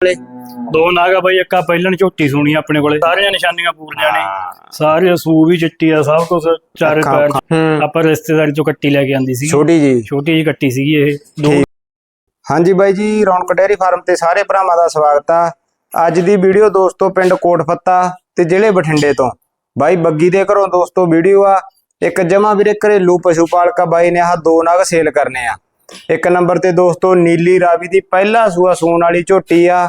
ਵਾਲੇ ਦੋ ਨਾਗਾ ਬਾਈ ਇੱਕਾ ਪਹਿਲਣ ਝੋਟੀ ਸੁਣੀ ਆਪਣੇ ਕੋਲੇ। ਸਾਰੀਆਂ ਨਿਸ਼ਾਨੀਆਂ ਪੂਰੀਆਂ ਨੇ। ਸਾਰੇ ਸੂ ਵੀ ਚਿੱਟੀ ਆ ਸਭ ਕੁਝ ਚਾਰੇ ਪੈਰ ਆਪਾਂ ਰਿਸ਼ਤੇਦਾਰੀ ਚੋਂ ਕੱਟੀ ਲੈ ਕੇ ਆਂਦੀ ਸੀ। ਛੋਟੀ ਜੀ। ਛੋਟੀ ਜਿਹੀ ਕੱਟੀ ਸੀਗੀ ਇਹ। ਦੋ। ਹਾਂਜੀ ਬਾਈ ਜੀ ਰੌਣਕ ਡੇਅਰੀ ਫਾਰਮ ਤੇ ਸਾਰੇ ਭਰਾਵਾਂ ਦਾ ਸਵਾਗਤ ਆ। ਅੱਜ ਦੀ ਵੀਡੀਓ ਦੋਸਤੋ ਪਿੰਡ ਕੋਟਫੱਤਾ ਤੇ ਜ਼ਿਲ੍ਹੇ ਬਠਿੰਡੇ ਤੋਂ। ਬਾਈ ਬੱਗੀ ਦੇ ਘਰੋਂ ਦੋਸਤੋ ਵੀਡੀਓ ਆ। ਇੱਕ ਜਮਾ ਵੀਰੇ ਘਰੇਲੂ ਪਸ਼ੂ ਪਾਲਕਾ ਬਾਈ ਨੇ ਆਹ ਦੋ ਨਗ ਸੇਲ ਕਰਨੇ ਆ। ਇੱਕ ਨੰਬਰ ਤੇ ਦੋਸਤੋ ਨੀਲੀ ਰਾਵੀ ਦੀ ਪਹਿਲਾ ਸੂਆ ਸੂਣ ਵਾਲੀ ਝੋਟੀ ਆ।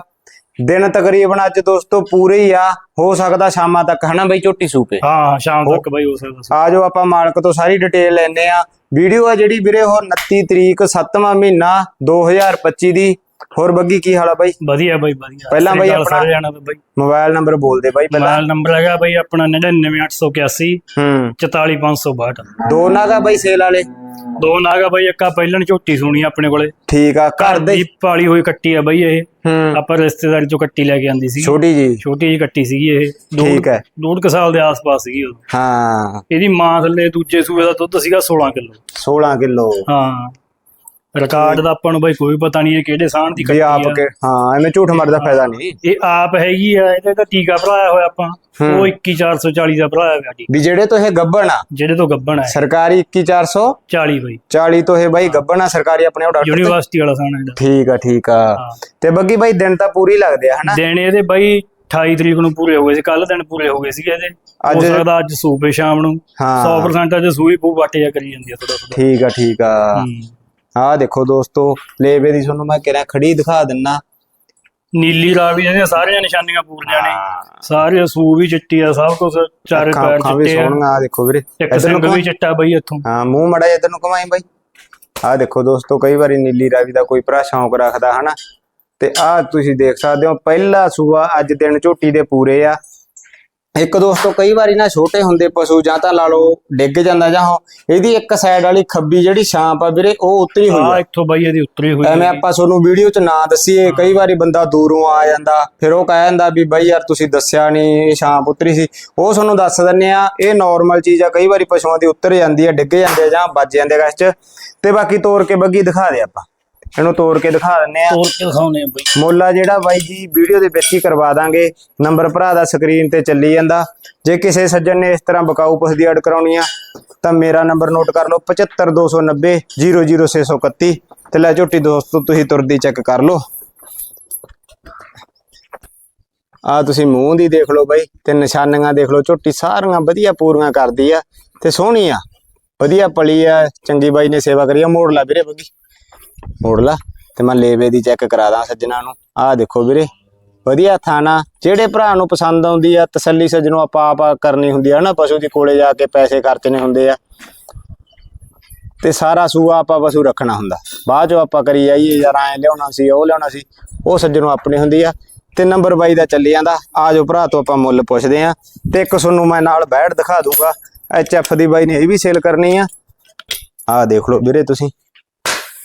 ਦਿਨ ਤਕਰੀਬਨ ਅੱਜ ਦੋਸਤੋ ਪੂਰੇ ਹੀ ਆ। ਹੋ ਸਕਦਾ ਸ਼ਾਮਾਂ ਤੱਕ ਹਨਾ ਬਾਈ ਝੋਟੀ ਸੂਪੇ? ਹਾਂ ਸ਼ਾਮ ਤੱਕ ਬਾਈ ਹੋ ਸਕਦਾ ਆ ਜੋ ਆਪਾਂ ਮਾਲਕ ਤੋਂ ਸਾਰੀ ਡਿਟੇਲ ਲੈਣੇ ਆ ਵੀਡੀਓ ਆ ਜਿਹੜੀ ਵੀਰੇ ਉਹ 29 ਤਰੀਕ 7ਵਾਂ ਮਹੀਨਾ 2025 ਦੀ। ਹੋਰ ਬੱਗੀ ਕੀ ਹਾਲ ਆ ਬਾਈ? ਵਧੀਆ ਬਾਈ ਵਧੀਆ। ਪਹਿਲਾਂ ਬਾਈ ਆਪਣਾ- ਸਾਰੇ ਜਾਣਾ ਤੋਂ ਬਾਈ। ਮੋਬਾਈਲ ਨੰਬਰ ਬੋਲ ਦੇ ਬਾਈ ਪਹਿਲਾਂ। ਮੋਬਾਈਲ ਨੰਬਰ ਹੈਗਾ ਬਾਈ ਆਪਣਾ 99881 ਹੂੰ। 44562 ਦੋ ਨਾਗਾ ਬਾਈ ਸੇਲ ਵਾਲੇ। ਦੋ ਨਾਗਾ ਬਾਈ ਇੱਕਾ ਪਹਿਲਣ ਝੋਟੀ ਸੁਣੀ ਆਪਣੇ ਕੋਲੇ। ਠੀਕ ਆ ਘਰ ਦੇ ਦੀ ਪਾਲੀ ਹੋਈ ਕੱਟੀ ਆ ਬਾਈ ਇਹ। ਹੂੰ। ਆਪਾਂ ਰਿਸ਼ਤੇਦਾਰੀ ਚੋਂ ਕੱਟੀ ਲੈ ਕੇ ਆਂਦੀ ਸੀ। ਛੋਟੀ ਜੀ ਛੋਟੀ ਜਿਹੀ ਕੱਟੀ ਸੀਗੀ ਇਹ। ਡੂਢ- ਠੀਕ ਹੈ। ਡੂਢ ਕੁ ਸਾਲ ਦੇ ਆਸ-ਪਾਸ ਸੀਗੀ ਉਦੋਂ ਹਾਂ। ਇਹਦੀ ਮਾਂ ਥੱਲੇ ਦੂਜੇ ਸੂਏ ਦਾ ਦੁੱਧ ਸੀਗਾ 16 ਕਿਲੋ। 16 ਕਿਲੋ। ਹਾਂ। ਰਿਕਾਰਡ ਦਾ ਆਪਾਂ ਨੂੰ ਬਾਈ ਕੋਈ ਪਤਾ ਨਹੀਂ ਇਹ ਕਿਹੜੇ ਸਾਹਣ ਦੀ ਵੀ ਕੱਟੀ ਆਪ ਆ। ਕੇ ਹਾਂ ਐਵੇਂ ਝੂਠ ਮਾਰਦਾ ਫਾਇਦਾ ਨਹੀਂ। ਇਹ ਆਪ ਹੈਗੀ ਆ ਇਹਦਾ ਤਾਂ ਟੀਕਾ ਭਰਾਇਆ ਹੋਇਆ ਆਪਾਂ। ਹੂੰ। ਉਹ 21440 ਦਾ ਭਰਾਇਆ ਹੋਇਆ ਟੀਕਾ। ਵੀ ਜਿਹੜੇ ਤੋਂ ਇਹ ਗੱਬਣ ਆ ਜਿਹੜੇ ਤੋਂ ਗੱਬਣ ਹੈ ਸਰਕਾਰੀ 21440 40 ਬਾਈ। 40 ਤੋਂ ਇਹ ਬਾਈ ਗੱਬਣ ਆ ਸਰਕਾਰੀ ਆਪਣੇ ਉਹ ਡਾਕਟਰ ਤੇ- ਯੂਨੀਵਰਸਿਟੀ ਵਾਲਾ ਸਾਹਣ ਇਹਦਾ। ਠੀਕ ਆ ਠੀਕ ਆ। ਹਾਂ। ਤੇ ਬੱਗੀ ਬਾਈ ਦਿਨ ਤਾਂ ਪੂਰੀ ਲੱਗਦੇ ਆ ਹਨਾ? ਦਿਨ ਇਹਦੇ ਬਾਈ 28 ਤਰੀਕ ਨੂੰ ਪੂਰੇ ਹੋ ਗਏ ਸੀ ਕੱਲ ਦਿਨ ਪੂਰੇ ਹੋ ਗਏ ਸੀਗੇ ਇਹਦੇ। ਹੋ ਅੱਜ- ਸਕਦਾ ਅੱਜ ਸੂਪੇ ਸ਼ਾਮ ਨੂੰ। ਹਾਂ। 100% ਅੱਜ ਸੂਈ ਪੂ ਵਾਟੇ ਜਾ ਕਰੀ ਜਾਂਦੀ ਆ ਥੋੜਾ ਥੋੜਾ ਠੀਕ ਆ ਠੀਕ ਆ। ਆਹ ਦੇਖੋ ਦੋਸਤੋ ਲੇਵੇ ਦੀ ਤੁਹਾਨੂੰ ਮੈਂ ਕਿਹਾ ਖੜੀ ਦਿਖਾ ਦਿੰਨਾ। ਨੀਲੀ ਰਾਵੀ ਇਹਦੀਆਂ ਸਾਰੀਆਂ ਨਿਸ਼ਾਨੀਆਂ ਪੂਰੀਆਂ ਨੇ। ਸਾਰੇ ਸੂ ਵੀ ਚਿੱਟੀ ਆ ਸਭ ਕੁਝ ਚਾਰੇ ਅੱਖਾਂ ਪੈਰ ਅੱਖਾਂ ਵੀ ਚਿੱਟੇ ਆ। ਸੋਹਣੀਆਂ ਆ ਦੇਖੋ ਵੀਰੇ। ਇੱਕ ਇੱਧਰ ਨੂੰ ਵੀ ਚਿੱਟਾ ਬਈ ਇੱਥੋਂ। ਹਾਂ ਮੂੰਹ ਮੜਾ ਜਿਹਾ ਤੈਨੂੰ ਘਮਾਈ ਬਾਈ। ਆਹ ਦੇਖੋ ਦੋਸਤੋ ਕਈ ਵਾਰੀ ਨੀਲੀ ਰਾਵੀ ਦਾ ਕੋਈ ਭਰਾ ਸ਼ੌਂਕ ਰੱਖਦਾ ਹਨਾ। ਤੇ ਆਹ ਤੁਸੀਂ ਦੇਖ ਸਕਦੇ ਹੋ ਪਹਿਲਾ ਸੂਆ ਅੱਜ ਦਿਨ ਝੋਟੀ ਦੇ ਪੂਰੇ ਆ। ਇੱਕ ਦੋਸਤੋ ਕਈ ਵਾਰੀ ਨਾ ਛੋਟੇ ਹੁੰਦੇ ਪਸ਼ੂ ਜਾਂ ਤਾਂ ਲਾ ਲਓ ਡਿੱਗ ਜਾਂਦਾ ਜਾਂ ਇਹਦੀ ਇੱਕ ਸਾਈਡ ਵਾਲੀ ਖੱਬੀ ਜਿਹੜੀ ਛਾਂਪ ਆ ਵੀਰੇ ਉਹ ਉਤਰੀ ਹੋਈ ਆ। ਇੱਥੋਂ ਬਈ ਇਹਦੀ ਉਤਰੀ ਹੋਈ ਐਵੇਂ। ਆਪਾਂ ਤੁਹਾਨੂੰ ਵੀਡੀਓ 'ਚ ਨਾ ਦਸੀਏ ਕਈ ਵਾਰੀ ਬੰਦਾ ਦੂਰੋਂ ਆ ਜਾਂਦਾ ਫਿਰ ਉਹ ਕਹਿ ਜਾਂਦਾ ਵੀ ਬਾਈ ਯਾਰ ਤੁਸੀਂ ਦੱਸਿਆ ਨਹੀਂ ਇਹ ਛਾਂਪ ਉਤਰੀ ਸੀ। ਉਹ ਤੁਹਾਨੂੰ ਦੱਸ ਦਿੰਨੇ ਆ ਇਹ ਨਾਰਮਲ ਚੀਜ਼ ਆ ਕਈ ਵਾਰੀ ਪਸ਼ੂਆਂ ਦੀ ਉਤਰ ਜਾਂਦੀ ਆ ਡਿੱਗ ਜਾਂਦੇ ਆ ਜਾਂ ਵੱਜ ਜਾਂਦੇ ਆ ਗਸ 'ਚ ਤੇ ਬਾਕੀ ਤੋੜ ਕੇ ਬੱਗੀ ਦਿਖਾ ਦੇ ਆਪਾਂ। ਇਹਨੂੰ ਤੋੜ ਕੇ ਦਿਖਾ ਦਿੰਨੇ ਆ। ਤੋੜ ਕੇ ਦਿਖਾਉਣੇ ਆ ਬਈ। ਮੁੱਲ ਜਿਹੜਾ ਬਾਈ ਜੀ ਵੀਡੀਓ ਦੇ ਵਿੱਚ ਹੀ ਕਰਵਾ ਦਾਂਗੇ। ਨੰਬਰ ਭਰਾ ਦਾ ਸਕਰੀਨ ਤੇ ਚੱਲੀ ਜਾਂਦਾ। ਜੇ ਕਿਸੇ ਸੱਜਣ ਨੇ ਇਸ ਤਰ੍ਹਾਂ ਬਕਾਊ ਪਸ਼ੂ ਦੀ ਐਡ ਕਰਾਉਣੀ ਆ ਤਾਂ ਮੇਰਾ ਨੰਬਰ ਨੋਟ ਕਰ ਲਓ 75290 00631 ਤੇ ਲੈ ਝੋਟੀ ਦੋਸਤੋ ਤੁਸੀਂ ਤੁਰਦੀ ਚੈੱਕ ਕਰ ਲਓ। ਆ ਤੁਸੀਂ ਮੂੰਹ ਦੀ ਦੇਖ ਲਓ ਬਾਈ ਤੇ ਨਿਸ਼ਾਨੀਆਂ ਦੇਖ ਲਓ। ਝੋਟੀ ਸਾਰੀਆਂ ਵਧੀਆ ਪੂਰੀਆਂ ਕਰਦੀ ਆ ਤੇ ਸੋਹਣੀ ਆ। ਵਧੀਆ ਪਲੀ ਆ ਚੰਗੀ ਬਾਈ ਨੇ ਸੇਵਾ ਕਰੀ ਆ ਮੋੜ ਲਾ ਵੀਰੇ ਬੱਗੀ ਮੋੜ ਲਾ ਤੇ ਮੈਂ ਲੇਵੇ ਦੀ ਚੈੱਕ ਕਰਾ ਦਾਂ ਸੱਜਣਾ ਨੂੰ। ਆਹ ਦੇਖੋ ਵੀਰੇ, ਵਧੀਆ ਥਾਣਾ ਜਿਹੜੇ ਭਰਾ ਨੂੰ ਪਸੰਦ ਆਉਂਦੀ ਆ, ਤਸੱਲੀ ਸੱਜਣੋਂ ਆਪਾਂ ਆਪ ਕਰਨੀ ਹੁੰਦੀ ਆ ਨਾ ਪਸ਼ੂ ਦੀ ਕੋਲੇ ਜਾ ਕੇ ਪੈਸੇ ਖਰਚਣੇ ਹੁੰਦੇ ਆ। ਤੇ ਸਾਰਾ ਸੂਆ ਆਪਾਂ ਪਸ਼ੂ ਰੱਖਣਾ ਹੁੰਦਾ। ਬਾਅਦ ਚੋਂ ਆਪਾਂ ਕਰੀ ਜਾਈਏ ਯਾਰ, ਐ ਲਿਆਉਣਾ ਸੀ, ਉਹ ਲਿਆਉਣਾ ਸੀ, ਉਹ ਸੱਜਣੋਂ ਆਪਣੀ ਹੁੰਦੀ ਆ। ਤੇ ਨੰਬਰ 22 ਦਾ ਚੱਲੀ ਜਾਂਦਾ। ਆ ਜੋ ਭਰਾ ਤੋਂ ਆਪਾਂ ਮੁੱਲ ਪੁੱਛਦੇ ਆ। ਤੇ ਇੱਕ ਤੁਹਾਨੂੰ ਮੈਂ ਨਾਲ ਬੈਠ ਦਿਖਾ ਦੂੰਗਾ। ਐਫ ਦੀ ਬਾਈ ਨੇ ਇਹ ਵੀ ਸੇਲ ਕਰਨੀ ਆ। ਆਹ ਦੇਖ ਲਓ ਵੀਰੇ ਤੁਸੀਂ।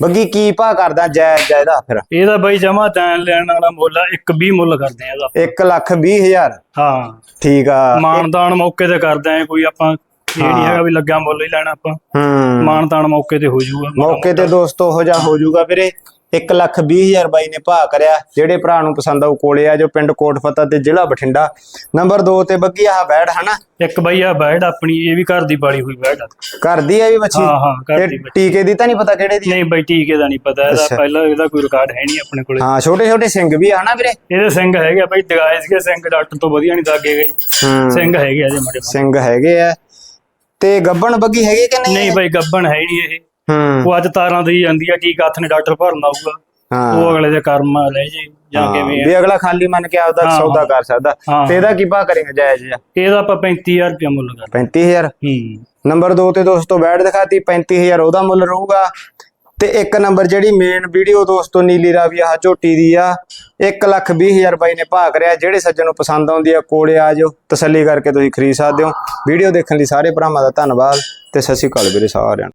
ਬੱਗੀ ਕੀ ਭਾ ਕਰਦਾ ਜੈ ਜੈ ਦਾ ਫਿਰ? ਇਹਦਾ ਬਈ ਜਮਾ ਦਾਨ ਲੈਣ ਵਾਲਾ ਮੁੱਲ ਆ 1 20 ਮੁੱਲ ਕਰਦੇ ਆ ਇਹਦਾ। 1 ਲੱਖ 20 ਹਜ਼ਾਰ? ਹਾਂ। ਠੀਕ ਆ। ਮਾਨਦਾਨ ਮੌਕੇ ਤੇ ਕਰਦੇ ਆ ਕੋਈ ਆਪਾਂ ਇਹ ਨਹੀਂ। ਹੈਗਾ ਵੀ ਲੱਗਾ ਮੁੱਲ ਹੀ ਲੈਣਾ ਆਪਾਂ। ਹੂੰ। ਮਾਨਦਾਨ ਮੌਕੇ ਤੇ ਹੋ ਜਾਊਗਾ। ਮੌਕੇ ਤੇ ਦੋਸਤੋ ਹੋ ਜਾ ਹੋ ਜਾਊਗਾ ਵੀਰੇ। 1 ਲੱਖ 20 ਹਜ਼ਾਰ ਬਾਈ ਨੇ ਭਾ ਕਰਿਆ। ਜਿਹੜੇ ਭਰਾ ਨੂੰ ਪਸੰਦ ਆਉ ਕੋਲੇ ਆ ਜੋ ਪਿੰਡ ਕੋਟਫਤਾ ਤੇ ਜ਼ਿਲ੍ਹਾ ਬਠਿੰਡਾ। ਨੰਬਰ 2 ਤੇ ਬੱਗੀ ਆਹ ਬੈੜ ਹਨਾ? ਇੱਕ ਬਈ ਆ ਬੈਡ ਆਪਣੀ ਇਹ ਵੀ ਘਰ ਦੀ ਬਾੜੀ ਹੋਈ ਆ। ਘਰ ਦੀ ਆ ਵੀ ਬੱਚੀ? ਹਾਂ ਹਾਂ ਘਰ ਤੇ ਦੀ ਬੱਚੀ। ਟੀਕੇ ਦੀ ਤਾਂ ਨਹੀਂ ਪਤਾ ਕਿਹੜੇ ਦੀ ਨਹੀਂ ਬਈ ਟੀਕੇ ਦਾ ਨਹੀਂ ਪਤਾ ਇਹਦਾ ਅੱਛਾ। ਪਹਿਲਾਂ ਇਹਦਾ ਕੋਈ ਰਿਕਾਰਡ ਹੈ ਨਹੀਂ ਆਪਣੇ ਕੋਲੇ। ਹਾਂ ਛੋਟੇ ਛੋਟੇ ਸਿੰਘ ਵੀ ਆ ਹਨਾ ਵੀਰੇ? ਇਹਦੇ ਸਿੰਘ ਹੈਗੇ ਆ ਬਈ ਦਗਾਏ ਸੀਗੇ ਸਿੰਘ ਡਾਕਟਰ ਤੋਂ ਵਧੀਆ ਨਹੀਂ ਦਾਗੇ ਗਏ। ਹੂੰ। ਸਿੰਘ ਹੈਗੇ ਆ ਜੇ ਮੜੇ ਸਿੰਘ ਹੈਗੇ ਆ। ਤੇ ਗੱਬਣ ਬੱਗੀ ਹੈਗੇ ਕਿ ਨਹੀਂ ਨਹੀਂ ਬਈ ਗੱਬਣ ਹੈ ਹੀ ਨਹੀਂ ਇਹ। ਹੂੰ। ਉਹ ਅੱਜ ਤਾਰਾਂ ਦੀ ਜਾਂਦੀ ਆ ਟੀਕਾ ਹੱਥ ਨੇ ਡਾਕਟਰ ਭਰਨ ਆਊਗਾ ਹਾਂ। ਉਹ ਅਗਲੇ ਦੇ ਕਰਮ ਆ ਲੈ ਜੀ ਜਾਂ ਹਾਂ, ਕਿਵੇਂ ਆ। ਵੀ ਅਗਲਾ ਖਾਲੀ ਮੰਨ ਕੇ ਆਪਦਾ ਹਾਂ, ਸੌਦਾ। ਕਰ ਸਕਦਾ। ਹਾਂ। ਤੇ ਇਹਦਾ ਕੀ ਭਾ ਕਰੇਗਾ ਜਾਇਜ਼ ਜਿਹਾ? ਇਹਦਾ ਆਪਾਂ 35000 ਰੁਪਏ ਮੁੱਲ ਕਰ 35000 ਹੂੰ। ਨੰਬਰ 2 ਤੇ ਦੋਸਤੋ ਬੈਠ ਦਿਖਾਤੀ 35000 ਉਹਦਾ ਮੁੱਲ ਰਹੂਗਾ। ਤੇ ਇੱਕ ਨੰਬਰ ਜਿਹੜੀ ਮੇਨ ਵੀਡੀਓ ਦੋਸਤੋ ਨੀਲੀ ਰਾਵੀ ਆਹ ਝੋਟੀ ਦੀ ਆ 1 ਲੱਖ 20 ਹਜ਼ਾਰ ਬਾਈ ਨੇ ਭਾਅ ਕਰਿਆ। ਜਿਹੜੇ ਸੱਜਣ ਨੂੰ ਪਸੰਦ ਆਉਂਦੀ ਆ ਕੋਲੇ ਆ ਜਾਓ ਤਸੱਲੀ ਕਰਕੇ ਤੁਸੀਂ ਖਰੀਦ ਸਕਦੇ ਹੋ। ਵੀਡੀਓ ਦੇਖਣ ਲਈ ਸਾਰੇ ਭਰਾਵਾਂ ਦਾ ਧੰਨਵਾਦ ਤੇ ਸਤਿ ਸ਼੍ਰੀ ਅਕਾਲ ਵੀਰੇ ਸਾਰਿਆਂ ਨੂੰ।